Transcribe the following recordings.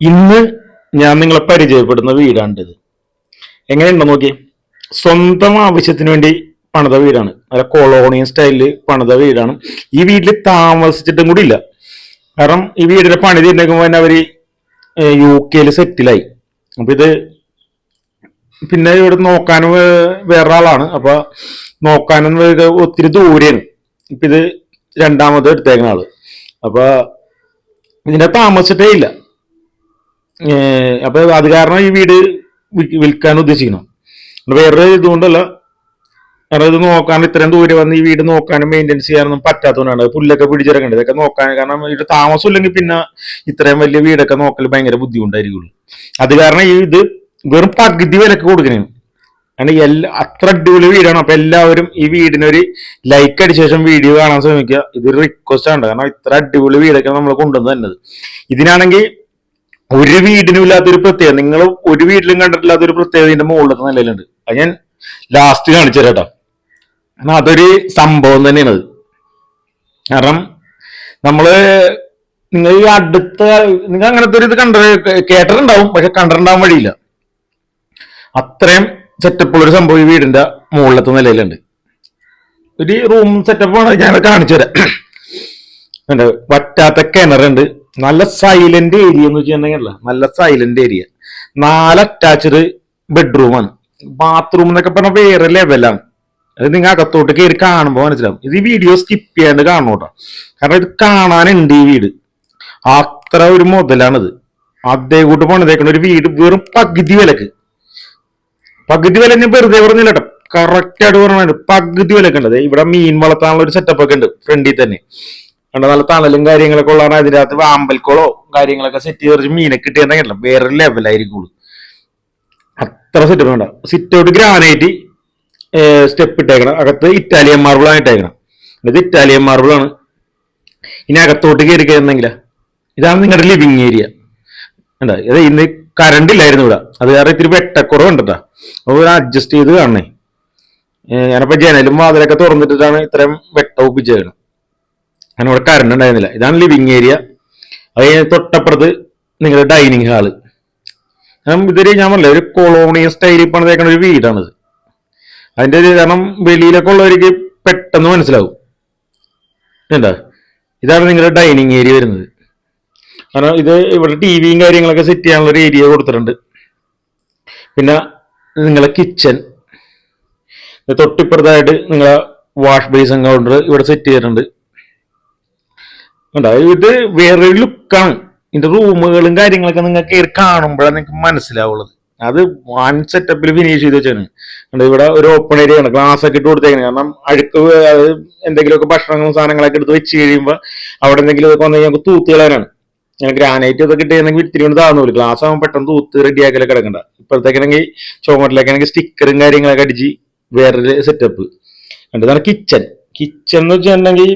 ഇന്ന് ഞാൻ നിങ്ങളെ പരിചയപ്പെടുന്ന വീടാണിത്. എങ്ങനെയുണ്ടോ നോക്കി സ്വന്തം ആവശ്യത്തിന് വേണ്ടി പണിത വീടാണ്. നല്ല കൊളോണിയൻ സ്റ്റൈലിൽ പണിത വീടാണ്. ഈ വീട്ടിൽ താമസിച്ചിട്ടും കൂടി ഇല്ല. കാരണം ഈ വീടിന്റെ പണി തീരുന്നേക്കുമ്പോൾ തന്നെ അവർ യു കെയിൽ സെറ്റിലായി. അപ്പൊ ഇത് പിന്നെ ഇവിടെ നോക്കാനും വേറെ ആളാണ് അപ്പൊ നോക്കാനും ഒത്തിരി ദൂരെയാണ്. ഇപ്പൊ ഇത് രണ്ടാമത് എടുത്തേക്കുന്ന ആൾ. അപ്പൊ ഇതിനെ താമസിച്ചിട്ടേ ഇല്ല. അപ്പൊ അത് കാരണം ഈ വീട് വിൽക്കാൻ ഉദ്ദേശിക്കണം വേറെ ഇതുകൊണ്ടല്ല കാരണം ഇത് നോക്കാൻ ഇത്രയും ദൂരെ വന്ന് ഈ വീട് നോക്കാനും മെയിന്റെനൻസ് ചെയ്യാനൊന്നും പറ്റാത്തതുകൊണ്ടാണ്. പുല്ലൊക്കെ പിടിച്ചിറങ്ങേണ്ടത് ഇതൊക്കെ നോക്കാൻ കാരണം ഇത് താമസം ഇല്ലെങ്കിൽ പിന്നെ ഇത്രയും വലിയ വീടൊക്കെ നോക്കൽ ഭയങ്കര ബുദ്ധിമുട്ടായിരിക്കുള്ളൂ. അത് കാരണം ഈ ഇത് വെറും പകുതി വിലക്ക് കൊടുക്കണേ. കാരണം എല്ലാ അത്ര അടിപൊളി വീടാണ്. അപ്പൊ എല്ലാവരും ഈ വീടിനൊരു ലൈക്ക് അടിച്ച ശേഷം വീഡിയോ കാണാൻ ശ്രമിക്കുക. ഇത് റിക്വസ്റ്റ് ആണ്. കാരണം ഇത്ര അടിപൊളി വീടൊക്കെ നമ്മൾ കൊണ്ടുവന്ന് തന്നത്. ഇതിനാണെങ്കിൽ ഒരു വീടിനും ഇല്ലാത്തൊരു പ്രത്യേകത നിങ്ങൾ ഒരു വീട്ടിലും കണ്ടിട്ടില്ലാത്തൊരു പ്രത്യേകത ഇതിന്റെ മുകളിലത്തെ നിലയിലുണ്ട്. അത് ഞാൻ ലാസ്റ്റ് കാണിച്ചു തരാം കാരണം അതൊരു സംഭവം തന്നെയാണ് അത്. കാരണം നമ്മൾ നിങ്ങൾ ഈ അടുത്ത നിങ്ങൾ അങ്ങനത്തെ ഒരു ഇത് കണ്ട കേട്ടിട്ടുണ്ടാവും പക്ഷെ കണ്ടിട്ടുണ്ടാവാൻ വഴിയില്ല. അത്രയും സെറ്റപ്പുള്ള ഒരു സംഭവം ഈ വീടിന്റെ മുകളിലത്തെ നിലയിലുണ്ട്. ഒരു റൂം സെറ്റപ്പ് ആണ് ഞാൻ കാണിച്ചു തരാം. വറ്റാത്ത കിണറുണ്ട്. നല്ല സൈലന്റ് ഏരിയ എന്ന് വെച്ചിട്ടുണ്ടെങ്കിൽ നല്ല സൈലന്റ് ഏരിയ നാല് അറ്റാച്ച്ഡ് ബെഡ്റൂമാണ് ബാത്റൂം എന്നൊക്കെ പറഞ്ഞ വേറെ ലെവലാണ് അത് നിങ്ങൾ അകത്തോട്ട് കയറി കാണുമ്പോൾ മനസ്സിലാവും. ഇത് ഈ വീഡിയോ സ്കിപ്പ് ചെയ്യാണ്ട് കാണണം കേട്ടോ. കാരണം ഇത് കാണാനുണ്ട് ഈ വീട്. അത്ര ഒരു മുതലാണിത്. അതേ കൂട്ട് പണിതേക്കുന്ന ഒരു വീട് വെറും പകുതി വിലക്ക്. പകുതി വില ഞാൻ വെറുതെ പറഞ്ഞില്ല കേട്ടോ. കറക്റ്റ് ആയിട്ട് പറഞ്ഞു പകുതി വിലക്ക് ഉണ്ട് ദേ ഇവിടെ മീൻ വളർത്താനുള്ള ഒരു സെറ്റപ്പ് ഒക്കെ ഉണ്ട്. ഫ്രണ്ടിൽ തന്നെ. കണ്ട നല്ല തണലും കാര്യങ്ങളൊക്കെ ഉള്ളതാണ്. അതിനകത്ത് വാമ്പൽക്കുളോ കാര്യങ്ങളൊക്കെ സെറ്റ് ചെയ്ത് കുറച്ച് മീനൊക്കെ കിട്ടിയിട്ടുണ്ടെങ്കിൽ വേറെ ലെവലായിരിക്കുള്ളൂ അത്ര സെറ്റ് വേണ്ട സിറ്റ് ഔട്ട് ഗ്രാനൈറ്റ് സ്റ്റെപ്പ് ഇട്ടേക്കണം. അകത്ത് ഇറ്റാലിയൻ മാർബിൾ ആണ് ഇട്ടേക്കണം. ഇത് ഇറ്റാലിയൻ മാർബിൾ ആണ്. ഇനി അകത്തോട്ട് കയറി കയറുന്നെങ്കിലാ ഇതാണ് നിങ്ങളുടെ ലിവിങ് ഏരിയ എന്താ ഇത് ഇന്ന് കറണ്ട് ഇല്ലായിരുന്നു ഇവിടെ. അത് കാരണം ഇത്തിരി വെട്ടക്കുറവുണ്ട് കേട്ടോ അപ്പോൾ അഡ്ജസ്റ്റ് ചെയ്ത് കാണണേ. ഞാനപ്പോ ജനലും വാതിലൊക്കെ തുറന്നിട്ടിട്ടാണ് ഇത്രയും വെട്ട ഒപ്പിച്ചേക്കണം. അങ്ങനെ ഇവിടെ കറണ്ട് ഉണ്ടായിരുന്നില്ല ഇതാണ് ലിവിങ് ഏരിയ അത് കഴിഞ്ഞ് തൊട്ടപ്പുറത്ത് നിങ്ങളുടെ ഡൈനിങ് ഹാൾ ഇതൊരു ഞാൻ പറഞ്ഞില്ല ഒരു കൊളോണിയ സ്റ്റൈലിൽ പണിതേക്കുന്ന ഒരു വീടാണിത്. അതിന്റെ ഒരു കാരണം വെളിയിലൊക്കെ ഉള്ളവർക്ക് പെട്ടെന്ന് മനസ്സിലാവും. എന്താ ഇതാണ് നിങ്ങളുടെ ഡൈനിങ് ഏരിയ വരുന്നത്. കാരണം ഇത് ഇവിടെ ടി വിയും കാര്യങ്ങളൊക്കെ സെറ്റ് ചെയ്യാനുള്ള ഒരു ഏരിയ കൊടുത്തിട്ടുണ്ട്. പിന്നെ നിങ്ങളെ കിച്ചൺ തൊട്ടിപ്പുറത്തായിട്ട് നിങ്ങളെ വാഷ് ബേസിൻ കൗണ്ടർ ഇവിടെ സെറ്റ് ചെയ്തിട്ടുണ്ട്. കണ്ടോ? ഇത് വേറെ ലുക്കാണ്. ഇതിന്റെ റൂമുകളും കാര്യങ്ങളൊക്കെ നിങ്ങൾക്ക് കയറി കാണുമ്പോഴാണ് നിങ്ങൾക്ക് മനസ്സിലാവുള്ളത്. അത് വൺ സെറ്റപ്പിൽ ഫിനിഷ് ചെയ്ത് വെച്ചാണ്. കണ്ടോ ഇവിടെ ഒരു ഓപ്പൺ ഏരിയ ആണ്. ഗ്ലാസ് ഒക്കെ ഇട്ട് കൊടുത്തേക്കുന്നത് കാരണം അഴുക്ക് എന്തെങ്കിലുമൊക്കെ ഭക്ഷണങ്ങളും സാധനങ്ങളൊക്കെ എടുത്ത് വെച്ച് കഴിയുമ്പോൾ അവിടെ എന്തെങ്കിലും വന്നു കഴിഞ്ഞാൽ തൂത്ത് കളയാനാണ്. ഞാൻ ഗ്രാനൈറ്റ് ഇതൊക്കെ ഇട്ടുകഴിഞ്ഞെങ്കിൽ ഇത്തിരി കൊണ്ട് താന്നു ഗ്ലാസ് ആകുമ്പോൾ പെട്ടെന്ന് തൂത്ത് റെഡിയാക്കലൊക്കെ കിടക്കണ്ട. ഇപ്പോഴത്തേക്കാണെങ്കിൽ ചുമട്ടിലേക്കാണെങ്കിൽ സ്റ്റിക്കറും കാര്യങ്ങളൊക്കെ അടിച്ച് വേറൊരു സെറ്റപ്പ് രണ്ടതാണ് കിച്ചൺ കിച്ചൺ എന്ന് വെച്ചിട്ടുണ്ടെങ്കിൽ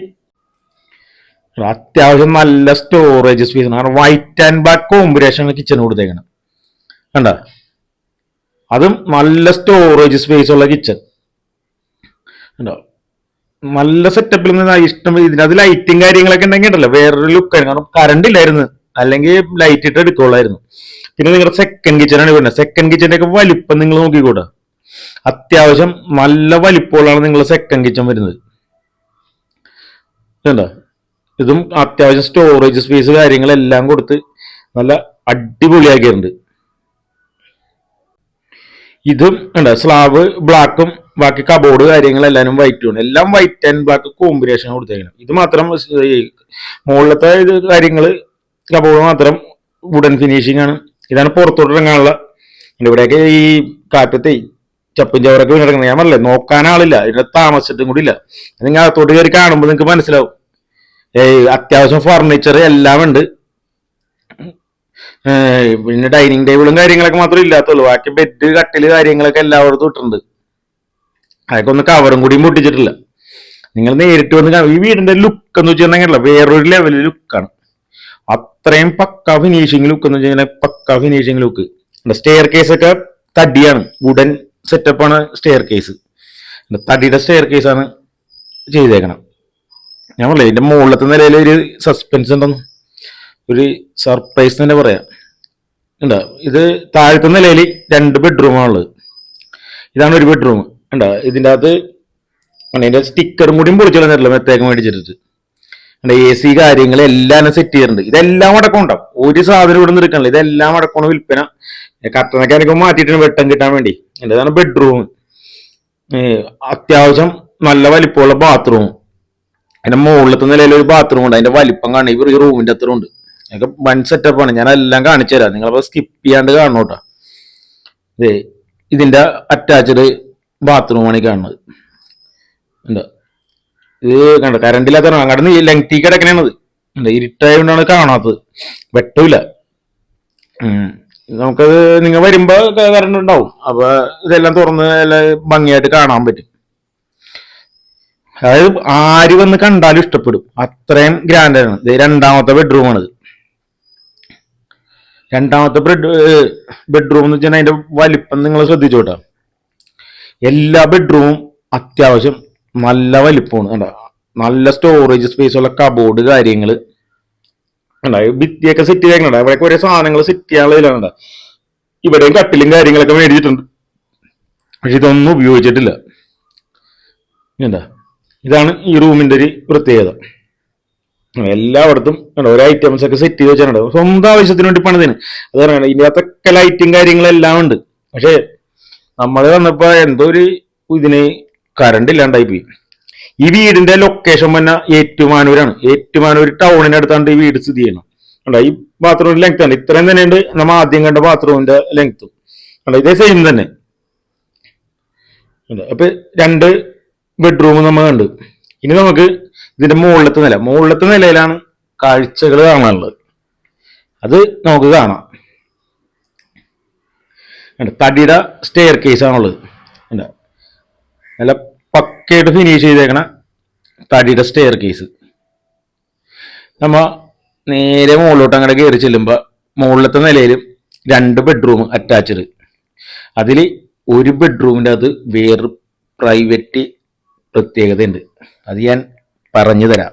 അത്യാവശ്യം നല്ല സ്റ്റോറേജ് സ്പേസ് കാരണം white and black combination kitchen കൊടുത്തേക്കണം. കണ്ട? അതും നല്ല സ്റ്റോറേജ് സ്പേസ് ഉള്ള കിച്ചൺ കണ്ടോ? നല്ല സെറ്റപ്പിൽ നിന്ന് ഇഷ്ടം ഇതിന്. അത് ലൈറ്റും കാര്യങ്ങളൊക്കെ ഉണ്ടെങ്കിൽ ഉണ്ടല്ലോ. വേറൊരു ലുക്കായിരുന്നു കാരണം കറണ്ട് ഇല്ലായിരുന്നു. അല്ലെങ്കിൽ ലൈറ്റ് ഇട്ട് എടുക്കുള്ളായിരുന്നു. പിന്നെ നിങ്ങളുടെ സെക്കൻഡ് കിച്ചൺ ആണ് വരുന്നത്. സെക്കൻഡ് കിച്ചന്റെ ഒക്കെ വലിപ്പം നിങ്ങൾ നോക്കിക്കൂടാ. അത്യാവശ്യം നല്ല വലിപ്പമുള്ളതാണ് നിങ്ങളുടെ സെക്കൻഡ് കിച്ചൺ വരുന്നത്. ഇതുണ്ടോ ഇതും അത്യാവശ്യം സ്റ്റോറേജ് സ്പേസ് കാര്യങ്ങളെല്ലാം കൊടുത്ത് നല്ല അടിപൊളിയാക്കിയിട്ടുണ്ട്. ഇതും ഉണ്ട് സ്ലാബ് ബ്ലാക്കും ബാക്കി കബോർഡ് വൈറ്റ് ആണ്. എല്ലാം വൈറ്റ് ആൻഡ് ബ്ലാക്ക് കോമ്പിനേഷൻ കൊടുത്തേക്കണം ഇത് മാത്രം മുകളിലത്തെ ഇത് കാര്യങ്ങൾ കബോർഡ് മാത്രം വുഡൻ ഫിനിഷിംഗ് ആണ്. ഇതാണ് പുറത്തോട്ട് ഇറങ്ങാനുള്ള. ഇവിടെയൊക്കെ ഈ കാറ്റത്തെ ചപ്പും ചവറൊക്കെ വീണിറങ്ങുന്നത് ഞാൻ പറഞ്ഞില്ലേ നോക്കാനാളില്ല ഇവിടെ താമസിച്ചിട്ടും കൂടി ഇല്ല. നിങ്ങൾ അകത്തോട്ട് കയറി കാണുമ്പോൾ നിങ്ങൾക്ക് മനസ്സിലാവും. അത്യാവശ്യം ഫർണിച്ചർ എല്ലാം ഉണ്ട്. പിന്നെ ഡൈനിങ് ടേബിളും കാര്യങ്ങളൊക്കെ മാത്രമേ ഇല്ലാത്തുള്ളൂ. ബാക്കി ബെഡ് കട്ടിൽ കാര്യങ്ങളൊക്കെ എല്ലായിടത്തും ഇട്ടുണ്ട് അതൊക്കെ ഒന്ന് കവറും കൂടിയും പൊട്ടിച്ചിട്ടില്ല. നിങ്ങൾ നേരിട്ട് വന്ന് ഈ വീടിന്റെ ലുക്ക് എന്ന് വെച്ചിട്ടുണ്ടെങ്കിൽ വേറൊരു ലെവലിൽ ലുക്കാണ് അത്രയും പക്ക ഫിനിഷിംഗ് ലുക്ക് എന്ന് വെച്ചാൽ പക്ക ഫിനിഷിംഗ് ലുക്ക് സ്റ്റെയർ കേസ് ഒക്കെ തടിയാണ്. വുഡൻ സെറ്റപ്പാണ് സ്റ്റെയർ കേസ് തടിയുടെ സ്റ്റെയർ കേസ് ആണ് ചെയ്തേക്കണം ഞാൻ പറയാം ഇതിന്റെ മുകളിലത്തെ നിലയിൽ ഒരു സസ്പെൻസ് ഉണ്ടെന്ന്. ഒരു സർപ്രൈസ് തന്നെ പറയാം. ഉണ്ടോ ഇത് താഴത്തെ നിലയിൽ രണ്ട് ബെഡ്റൂമാണുള്ളത് ഇതാണ് ഒരു ബെഡ്റൂം ഉണ്ടോ ഇതിന്റെ അകത്ത് അതിന്റെ സ്റ്റിക്കറും കൂടിയും പൊളിച്ചുള്ള കളഞ്ഞിട്ടില്ല മെത്തേക്ക് മേടിച്ചിട്ട് എ സി കാര്യങ്ങൾ എല്ലാം സെറ്റ് ചെയ്തിട്ടുണ്ട്. ഇതെല്ലാം അടക്കം ഉണ്ടാവും. ഒരു സാധനം ഇവിടെ നിന്ന് എടുക്കണില്ല ഇതെല്ലാം അടക്കമാണ് വിൽപ്പന. കട്ടനൊക്കെ എനിക്ക് മാറ്റിയിട്ടുണ്ട് വെട്ടം കിട്ടാൻ വേണ്ടി. ഇതാണ് ബെഡ്റൂം അത്യാവശ്യം നല്ല വലിപ്പമുള്ള ബാത്റൂം അതിന്റെ മുകളിലത്തെ നിലയിൽ ഒരു ബാത്റൂം ഉണ്ട്. അതിന്റെ വലിപ്പം കാണും. ഇവർ ഈ റൂമിന്റെ അത്ര ഉണ്ട്. ഞങ്ങൾക്ക് വൺ സെറ്റപ്പ് ആണ്. ഞാൻ എല്ലാം കാണിച്ചു തരാം. നിങ്ങളപ്പോൾ സ്കിപ്പ് ചെയ്യാണ്ട് കാണണം കേട്ടോ. ഇതേ ഇതിന്റെ അറ്റാച്ച്ഡ് ബാത്റൂമാണ് ഈ കാണുന്നത്. ഉണ്ട് ഇത് കണ്ട? ഇല്ലാത്ത അങ്ങോട്ട് ഈ ലെങ്തി കിടക്കണത് ഇരുട്ടായതുകൊണ്ടാണ് കാണാത്തത്. വെട്ടമില്ല ഉം. നമുക്കത് നിങ്ങൾ വരുമ്പോൾ കറണ്ട് ഉണ്ടാവും. അപ്പൊ ഇതെല്ലാം തുറന്ന് എല്ലാം ഭംഗിയായിട്ട് കാണാൻ പറ്റും. അതായത് ആര് വന്ന് കണ്ടാലും ഇഷ്ടപ്പെടും. അത്രയും ആണ്. ഇത് രണ്ടാമത്തെ ബെഡ്റൂം ആണ് രണ്ടാമത്തെ ബെഡ് ബെഡ്റൂം എന്ന് വെച്ചാൽ അതിന്റെ വലിപ്പം നിങ്ങൾ ശ്രദ്ധിച്ചോട്ടാ. എല്ലാ ബെഡ്റൂമും അത്യാവശ്യം നല്ല വലിപ്പമാണ് കണ്ടോ. നല്ല സ്റ്റോറേജ് സ്പേസ് ഉള്ള കബോർഡ് കാര്യങ്ങൾ കണ്ടോ ഈ ഭിത്തിയൊക്കെ സെറ്റ് ചെയ്തേക്കണ്ട ഇവിടെയൊക്കെ ഒരേ സാധനങ്ങൾ സെറ്റ് ചെയ്യാനുള്ളതിലാണ് ഇവിടെയും കട്ടിലും കാര്യങ്ങളൊക്കെ മേടിച്ചിട്ടുണ്ട്. പക്ഷെ ഇതൊന്നും ഉപയോഗിച്ചിട്ടില്ല. എന്താ? ഇതാണ് ഈ റൂമിന്റെ ഒരു പ്രത്യേകത. എല്ലായിടത്തും ഓരോ ഐറ്റംസ് ഒക്കെ സെറ്റ് ചെയ്ത് വെച്ചിട്ടുണ്ട്. സ്വന്തം ആവശ്യത്തിന് വേണ്ടി പണിതിന്. അത് പറയണം ഇതിനകത്തൊക്കെ ലൈറ്റും കാര്യങ്ങളെല്ലാം ഉണ്ട്. പക്ഷേ നമ്മൾ വന്നപ്പോൾ എന്തോ ഒരു ഇതിന് കറണ്ട് ഇല്ലാണ്ടായി പോയി ഈ വീടിന്റെ ലൊക്കേഷൻ വന്ന ഏറ്റുമാനൂരാണ്. ഏറ്റുമാനൂർ ടൗണിനടുത്താണ് ഈ വീട് സ്ഥിതി ചെയ്യണം കണ്ടോ ഈ ബാത്റൂമിന്റെ ലെങ്ത് ആണ്. ഇത്രയും തന്നെയുണ്ട്. നമ്മൾ ആദ്യം കണ്ട ബാത്റൂമിന്റെ ലെങ്ത്തും കണ്ടോ ഇതേ സെയിം തന്നെ. ഉണ്ട്. അപ്പൊ രണ്ട് ബെഡ്റൂം നമ്മൾ കണ്ടു. ഇനി നമുക്ക് ഇതിന്റെ മുകളിലത്തെ നില. മുകളിലത്തെ നിലയിലാണ് കാഴ്ചകൾ കാണാനുള്ളത്. അത് നമുക്ക് കാണാം. തടിയുടെ സ്റ്റെയർ കേസ് ആണുള്ളത് നല്ല പക്കയായിട്ട് ഫിനിഷ് ചെയ്തേക്കണ തടിയുടെ സ്റ്റെയർ കേസ് നമ്മ നേരെ മുകളിലോട്ട് അങ്ങനെ കയറി ചെല്ലുമ്പോൾ മുകളിലത്തെ നിലയിലും രണ്ട് ബെഡ്റൂം അറ്റാച്ച്ഡ് അതിൽ ഒരു ബെഡ്റൂമിന്റെ അത് വേറെ പ്രൈവറ്റ് പ്രത്യേകതയുണ്ട്. അത് ഞാൻ പറഞ്ഞു തരാം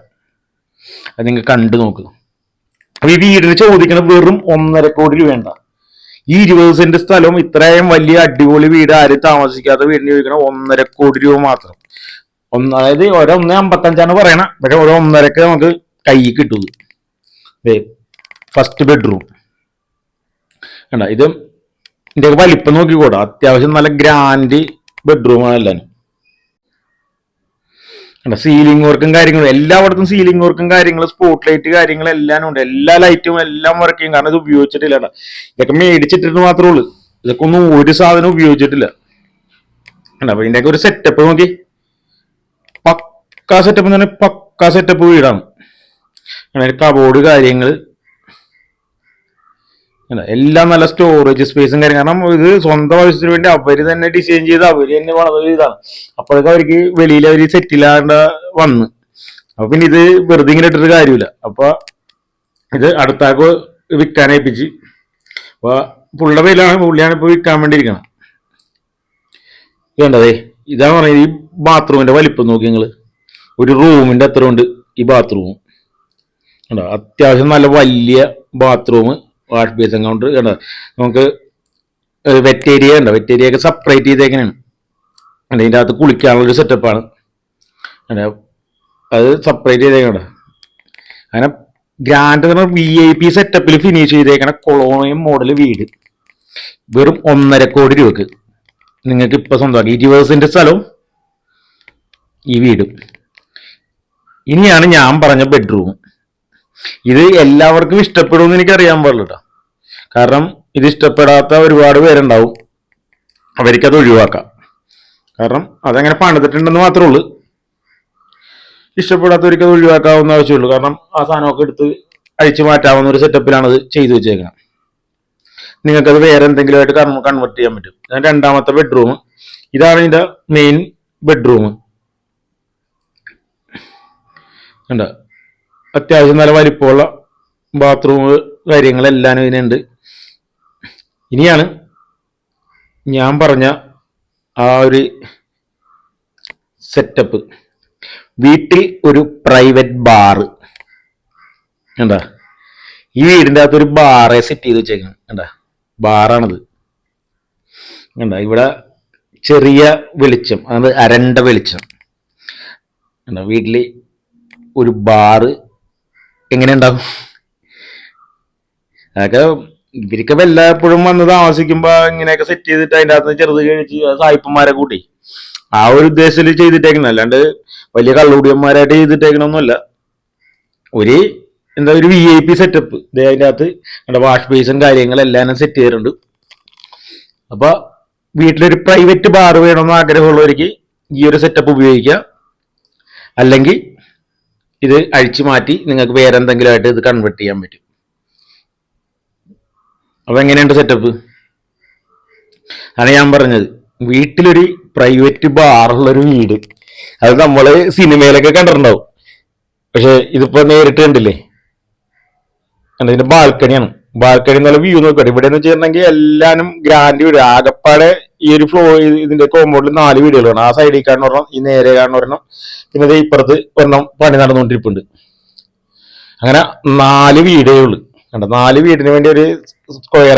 അത് നിങ്ങൾ കണ്ടു നോക്ക്. അപ്പൊ ഈ വീടിന് ചോദിക്കുന്ന വെറും ഒന്നര കോടി രൂപ ഈ ഇരുപത് സെന്റ് സ്ഥലവും ഇത്രയും വലിയ അടിപൊളി വീട് ആരും താമസിക്കാത്ത വീടിന് ചോദിക്കണം ഒന്നര കോടി രൂപ മാത്രം. ഒന്ന് അതായത് ഒരൊന്ന് അമ്പത്തഞ്ചാണ് പറയണ. പക്ഷെ ഒരു ഒന്നരക്ക് നമുക്ക് കൈ കിട്ടുന്നു ഫസ്റ്റ് ബെഡ്റൂം കണ്ട? ഇത് ഇതിന്റെ വലിപ്പം നോക്കിക്കൂടാ അത്യാവശ്യം നല്ല ഗ്രാൻഡ് ബെഡ്റൂമാണ് എല്ലാം കണ്ട സീലിംഗ് വർക്കും കാര്യങ്ങളും എല്ലായിടത്തും സീലിംഗ് വർക്കും കാര്യങ്ങളും സ്പോട്ട് ലൈറ്റ് കാര്യങ്ങളും എല്ലാം ഉണ്ട്. എല്ലാ ലൈറ്റും എല്ലാം വർക്ക് ചെയ്യും. കാരണം ഇത് ഉപയോഗിച്ചിട്ടില്ല ഇതൊക്കെ മേടിച്ചിട്ടിട്ട് മാത്രമേ ഉള്ളൂ. ഇതൊക്കെ ഒന്നും ഒരു സാധനം ഉപയോഗിച്ചിട്ടില്ല. കണ്ട അപ്പൊ ഇതിന്റെയൊക്കെ ഒരു സെറ്റപ്പ് നോക്കി. പക്കാ സെറ്റപ്പ് എന്ന് പറഞ്ഞാൽ പക്കാ സെറ്റപ്പ് വീടാണ്. കബോർഡ് കാര്യങ്ങൾ അല്ല, എല്ലാം നല്ല സ്റ്റോറേജ് സ്പേസും കാര്യം കാരണം ഇത് സ്വന്തം ആവശ്യത്തിന് വേണ്ടി അവർ തന്നെ ഡിസൈൻ ചെയ്ത് അവർ തന്നെ പണിത ഇതാണ് അപ്പോഴൊക്കെ അവർക്ക് വെളിയിൽ അവർ സെറ്റ് ഇല്ലാണ്ട് വന്ന്. അപ്പൊ പിന്നെ ഇത് വെറുതെ ഇങ്ങനെ ഇട്ടിട്ട് കാര്യമില്ല. അപ്പൊ ഇത് അടുത്താക്ക് വിൽക്കാൻ ഏൽപ്പിച്ച്. അപ്പൊ പുള്ളിയുടെ പേരിലാണ് പുള്ളിയാണ് ഇപ്പൊ വിൽക്കാൻ വേണ്ടിയിരിക്കണം വേണ്ടതേ ഇതാണ് പറയുന്നത് ഈ ബാത്റൂമിന്റെ വലിപ്പം നോക്കി നിങ്ങൾ. ഒരു റൂമിന്റെ അത്ര ഉണ്ട് ഈ ബാത്റൂം അത്യാവശ്യം നല്ല വലിയ ബാത്റൂം വാഷ് ബേസിൻ കൗണ്ടർ കണ്ടോ? നമുക്ക് വെറ്റ് ഏരിയ ഉണ്ടോ വെറ്റ് ഏരിയ ഒക്കെ സെപ്പറേറ്റ് ചെയ്തേക്കണാണ് അതിന്റെ അകത്ത് കുളിക്കാനുള്ള ഒരു സെറ്റപ്പാണ് അത് സെപ്പറേറ്റ് ചെയ്തേക്കണ്ട അങ്ങനെ ഗ്രാൻഡ് എന്ന് വി ഐ പി സെറ്റപ്പിൽ ഫിനിഷ് ചെയ്തേക്കണ കൊളോണിയം മോഡൽ വീട്. വെറും ഒന്നര കോടി രൂപക്ക്. നിങ്ങൾക്ക് ഇപ്പം സ്വന്തമാക്കി. ഇരുപത് സെന്റ് സ്ഥലവും ഈ വീടും. ഇനിയാണ് ഞാൻ പറഞ്ഞ ബെഡ്റൂം ഇത് എല്ലാവർക്കും ഇഷ്ടപ്പെടുമെന്ന് എനിക്ക് അറിയാൻ പാടില്ല കാരണം ഇത് ഇഷ്ടപ്പെടാത്ത ഒരുപാട് പേരുണ്ടാവും. അവർക്കത് ഒഴിവാക്കാം. കാരണം അതങ്ങനെ പണിതിട്ടുണ്ടെന്ന് മാത്രമേ ഉള്ളൂ. ഇഷ്ടപ്പെടാത്തവർക്ക് അത് ഒഴിവാക്കാവുന്ന ആവശ്യമുള്ളൂ. കാരണം ആ സാധനമൊക്കെ എടുത്ത് അഴിച്ചു മാറ്റാവുന്ന ഒരു സെറ്റപ്പിലാണ് അത് ചെയ്തു വെച്ചേക്കുന്നത് നിങ്ങൾക്കത് വേറെ എന്തെങ്കിലും ആയിട്ട് കൺവേർട്ട് ചെയ്യാൻ പറ്റും. ഞാൻ രണ്ടാമത്തെ ബെഡ്റൂം ഇതാണ് ഇതിന്റെ മെയിൻ ബെഡ്റൂം അത്യാവശ്യം നല്ല വലിപ്പമുള്ള ബാത്റൂം കാര്യങ്ങളെല്ലാം ഇതിനുണ്ട്. ഇനിയാണ് ഞാൻ പറഞ്ഞ ആ ഒരു സെറ്റപ്പ് വീട്ടിൽ ഒരു പ്രൈവറ്റ് ബാറ് എന്താ ഈ വീടിന്റെ അകത്ത് ഒരു ബാറെ സെറ്റ് ചെയ്ത് വെച്ചേക്കണം. എന്താ ബാറാണത് എന്താ ഇവിടെ ചെറിയ വെളിച്ചം അത് അരണ്ട വെളിച്ചം. എന്താ വീട്ടിൽ ഒരു ബാറ് എങ്ങനെ ഉണ്ടാകും അതൊക്കെ ഇവർക്ക് എല്ലായ്പ്പോഴും വന്ന് താമസിക്കുമ്പോ ഇങ്ങനെയൊക്കെ സെറ്റ് ചെയ്തിട്ട് അതിന്റെ അകത്ത് ചെറുത് കഴിച്ച് സായിപ്പന്മാരെ കൂട്ടി. ആ ഒരു ഉദ്ദേശത്തിൽ ചെയ്തിട്ടേക്കണം അല്ലാണ്ട് വലിയ കള്ളുടിയന്മാരായിട്ട് ചെയ്തിട്ടേക്കണമൊന്നുമല്ല ഒരു എന്താ ഒരു വി ഐ പി സെറ്റപ്പ് അതിന്റെ അകത്ത് നമ്മുടെ വാഷ് ബേസും കാര്യങ്ങളെല്ലാം സെറ്റ് ചെയ്തിട്ടുണ്ട്. അപ്പൊ വീട്ടിലൊരു പ്രൈവറ്റ് ബാർ വേണമെന്ന് ആഗ്രഹമുള്ളവർക്ക് ഈ ഒരു സെറ്റപ്പ് ഉപയോഗിക്കാം. അല്ലെങ്കിൽ ഇത് അഴിച്ചു മാറ്റി നിങ്ങൾക്ക് വേറെ എന്തെങ്കിലും ആയിട്ട് ഇത് കൺവേർട്ട് ചെയ്യാൻ പറ്റും. അപ്പൊ എങ്ങനെയുണ്ട് സെറ്റപ്പ് അതാണ് ഞാൻ പറഞ്ഞത്. വീട്ടിലൊരു പ്രൈവറ്റ് ബാറുള്ളൊരു വീട്. അത് നമ്മൾ സിനിമയിലൊക്കെ കണ്ടിട്ടുണ്ടാവും. പക്ഷെ ഇതിപ്പോ നേരിട്ട് കണ്ടില്ലേ? കണ്ടോ, ഇതിന്റെ ബാൽക്കണിയാണ് ബാൽക്കണി എന്നുള്ള വ്യൂ നോക്കട്ടെ ഇവിടെ എന്ന് വെച്ചിട്ടുണ്ടെങ്കിൽ എല്ലാനും ഗ്രാൻഡ് വീട് ആകപ്പാടെ ഈ ഒരു ഫ്ലോ ഇതിന്റെ കോമ്പൗണ്ടിൽ നാല് വീടുകളാണ് ആ സൈഡിൽ കാണുന്ന ഒരെണ്ണം ഈ നേരെ കാണുന്ന ഒരെണ്ണം പിന്നെ ഇപ്പുറത്ത് ഒരെണ്ണം പണി നടന്നുകൊണ്ടിരിപ്പുണ്ട്. അങ്ങനെ നാല് വീടേ ഉള്ളു. കണ്ട? നാല് വീടിന് വേണ്ടി ഒരു സ്ക്വയർ